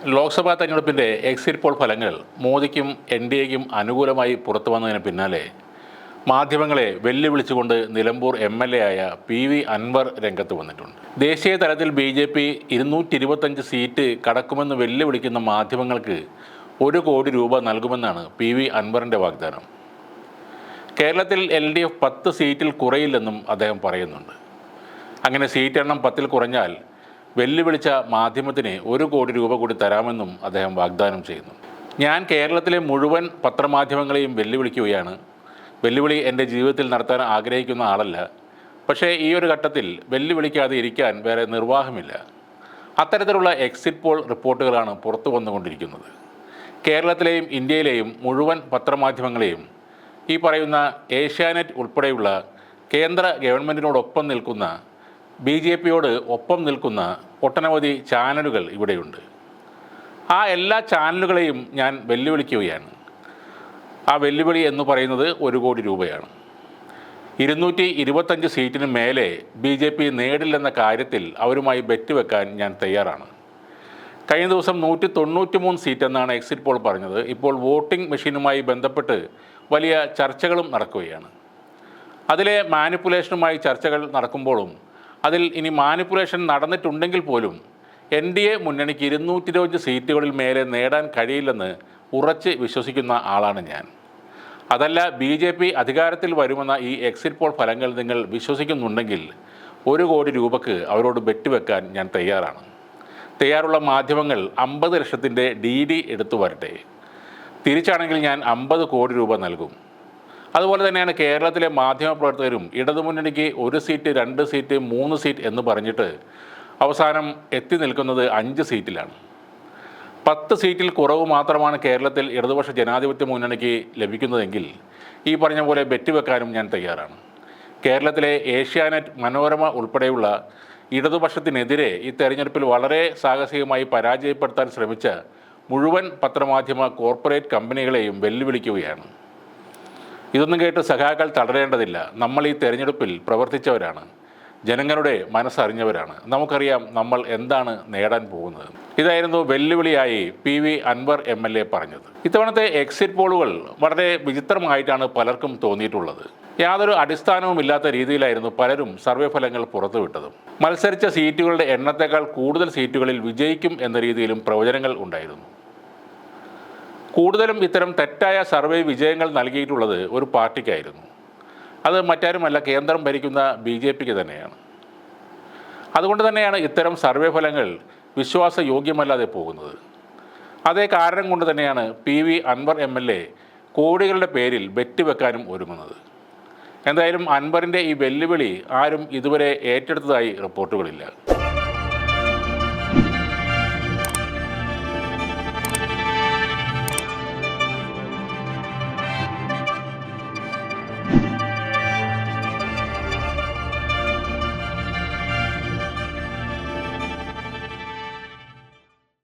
ലോക്സഭാ തെരഞ്ഞെടുപ്പിന്റെ exit poll ഫലങ്ങൾ മോദിക്കും N D എക്കും അനുകൂലമായി പുറത്തു വന്നതിന് പിന്നാലെ മാധ്യമങ്ങളെ വെല്ലുവിളിച്ചുകൊണ്ട് നിലമ്പൂർ എം എൽ എ ആയ പി വി അൻവർ രംഗത്ത് വന്നിട്ടുണ്ട്. ദേശീയ തലത്തിൽ ബി ജെ പി ഇരുന്നൂറ്റി ഇരുപത്തഞ്ച് സീറ്റ് കടക്കുമെന്ന് വെല്ലുവിളിക്കുന്ന മാധ്യമങ്ങൾക്ക് ഒരു കോടി രൂപ നൽകുമെന്നാണ് പി വി അൻവറിന്റെ വാഗ്ദാനം. കേരളത്തിൽ എൽ ഡി എഫ് പത്ത് സീറ്റിൽ കുറയില്ലെന്നും അദ്ദേഹം പറയുന്നുണ്ട്. അങ്ങനെ സീറ്റ് എണ്ണം പത്തിൽ കുറഞ്ഞാൽ വെല്ലുവിളിച്ച മാധ്യമത്തിന് ഒരു കോടി രൂപ കൂടി തരാമെന്നും അദ്ദേഹം വാഗ്ദാനം ചെയ്യുന്നു. ഞാൻ കേരളത്തിലെ മുഴുവൻ പത്രമാധ്യമങ്ങളെയും വെല്ലുവിളിക്കുകയാണ്. വെല്ലുവിളി എന്റെ ജീവിതത്തിൽ നടത്താൻ ആഗ്രഹിക്കുന്ന ആളല്ല. പക്ഷേ ഈ ഒരു ഘട്ടത്തിൽ വെല്ലുവിളിക്കാതെ ഇരിക്കാൻ വേറെ നിർവാഹമില്ല. അത്തരത്തിലുള്ള എക്സിറ്റ് പോൾ റിപ്പോർട്ടുകളാണ് പുറത്തു വന്നുകൊണ്ടിരിക്കുന്നത്. കേരളത്തിലെയും ഇന്ത്യയിലെയും മുഴുവൻ പത്രമാധ്യമങ്ങളെയും ഈ പറയുന്ന ഏഷ്യാനെറ്റ് ഉൾപ്പെടെയുള്ള കേന്ദ്ര ഗവൺമെന്റിനോടൊപ്പം നിൽക്കുന്ന ബി ജെ പിയോട് ഒപ്പം നിൽക്കുന്ന ഒട്ടനവധി ചാനലുകൾ ഇവിടെയുണ്ട്. ആ എല്ലാ ചാനലുകളെയും ഞാൻ വെല്ലുവിളിക്കുകയാണ്. ആ വെല്ലുവിളി എന്ന് പറയുന്നത് ഒരു കോടി രൂപയാണ്. ഇരുന്നൂറ്റി ഇരുപത്തഞ്ച് സീറ്റിന് മേലെ ബി ജെ പി നേടില്ലെന്ന കാര്യത്തിൽ അവരുമായി ബെറ്റ് വെക്കാൻ ഞാൻ തയ്യാറാണ്. കഴിഞ്ഞ ദിവസം നൂറ്റി തൊണ്ണൂറ്റി മൂന്ന് സീറ്റ് എന്നാണ് എക്സിറ്റ് പോൾ പറഞ്ഞത്. ഇപ്പോൾ വോട്ടിംഗ് മെഷീനുമായി ബന്ധപ്പെട്ട് വലിയ ചർച്ചകളും നടക്കുകയാണ്. അതിലെ മാനിപ്പുലേഷനുമായി ചർച്ചകൾ നടക്കുമ്പോഴും അതിൽ ഇനി മാനിപ്പുലേഷൻ നടന്നിട്ടുണ്ടെങ്കിൽ പോലും എൻ ഡി എ മുന്നണിക്ക് ഇരുന്നൂറ്റി ഇരുപത് സീറ്റുകളിൽ മേലെ നേടാൻ കഴിയില്ലെന്ന് ഉറച്ച് വിശ്വസിക്കുന്ന ആളാണ് ഞാൻ. അതല്ല ബി ജെ പി അധികാരത്തിൽ വരുമെന്ന ഈ എക്സിറ്റ് പോൾ ഫലങ്ങൾ നിങ്ങൾ വിശ്വസിക്കുന്നുണ്ടെങ്കിൽ ഒരു കോടി രൂപക്ക് അവരോട് ബെറ്റ് വെക്കാൻ ഞാൻ തയ്യാറാണ്. തയ്യാറുള്ള മാധ്യമങ്ങൾ അമ്പത് ലക്ഷത്തിന്റെ ഡി ഡി എടുത്തു വരട്ടെ. തിരിച്ചാണെങ്കിൽ ഞാൻ അമ്പത് കോടി രൂപ നൽകും. അതുപോലെ തന്നെയാണ് കേരളത്തിലെ മാധ്യമപ്രവർത്തകരും ഇടതുമുന്നണിക്ക് ഒരു സീറ്റ് രണ്ട് സീറ്റ് മൂന്ന് സീറ്റ് എന്ന് പറഞ്ഞിട്ട് അവസാനം എത്തി നിൽക്കുന്നത് അഞ്ച് സീറ്റിലാണ്. പത്ത് സീറ്റിൽ കുറവ് മാത്രമാണ് കേരളത്തിൽ ഇടതുപക്ഷ ജനാധിപത്യ മുന്നണിക്ക് ലഭിക്കുന്നതെങ്കിൽ ഈ പറഞ്ഞ പോലെ ബെറ്റ് വെക്കാനും ഞാൻ തയ്യാറാണ്. കേരളത്തിലെ ഏഷ്യാനെറ്റ് മനോരമ ഉൾപ്പെടെയുള്ള ഇടതുപക്ഷത്തിനെതിരെ ഈ തെരഞ്ഞെടുപ്പിൽ വളരെ സാഹസികമായി പരാജയപ്പെടുത്താൻ ശ്രമിച്ച മുഴുവൻ പത്രമാധ്യമ കോർപ്പറേറ്റ് കമ്പനികളെയും വെല്ലുവിളിക്കുകയാണ്. ഇതൊന്നും കേട്ട് സഖാക്കൾ തളരേണ്ടതില്ല. നമ്മൾ ഈ തെരഞ്ഞെടുപ്പിൽ പ്രവർത്തിച്ചവരാണ്. ജനങ്ങളുടെ മനസ്സറിഞ്ഞവരാണ്. നമുക്കറിയാം നമ്മൾ എന്താണ് നേടാൻ പോകുന്നത്. ഇതായിരുന്നു വെല്ലുവിളിയായി P V Anvar M L A പറഞ്ഞത്. ഇത്തവണത്തെ എക്സിറ്റ് പോളുകൾ വളരെ വിചിത്രമായിട്ടാണ് പലർക്കും തോന്നിയിട്ടുള്ളത്. യാതൊരു അടിസ്ഥാനവും ഇല്ലാത്ത രീതിയിലായിരുന്നു പലരും സർവേ ഫലങ്ങൾ പുറത്തുവിട്ടതും. മത്സരിച്ച സീറ്റുകളുടെ എണ്ണത്തേക്കാൾ കൂടുതൽ സീറ്റുകളിൽ വിജയിക്കും എന്ന രീതിയിലും പ്രവചനങ്ങൾ ഉണ്ടായിരുന്നു. കൂടുതലും ഇത്തരം തെറ്റായ സർവേ വിജയങ്ങൾ നൽകിയിട്ടുള്ളത് ഒരു പാർട്ടിക്കായിരുന്നു. അത് മറ്റാരുമല്ല കേന്ദ്രം ഭരിക്കുന്ന ബി ജെ പിക്ക് തന്നെയാണ്. അതുകൊണ്ട് തന്നെയാണ് ഇത്തരം സർവേ ഫലങ്ങൾ വിശ്വാസയോഗ്യമല്ലാതെ പോകുന്നത്. അതേ കാരണം കൊണ്ട് തന്നെയാണ് P V Anvar M L A കോടികളുടെ പേരിൽ ബെറ്റ് വെക്കാനും ഒരുങ്ങുന്നത്. എന്തായാലും അൻവറിന്റെ ഈ വെല്ലുവിളി ആരും ഇതുവരെ ഏറ്റെടുത്തതായി റിപ്പോർട്ടുകളില്ല.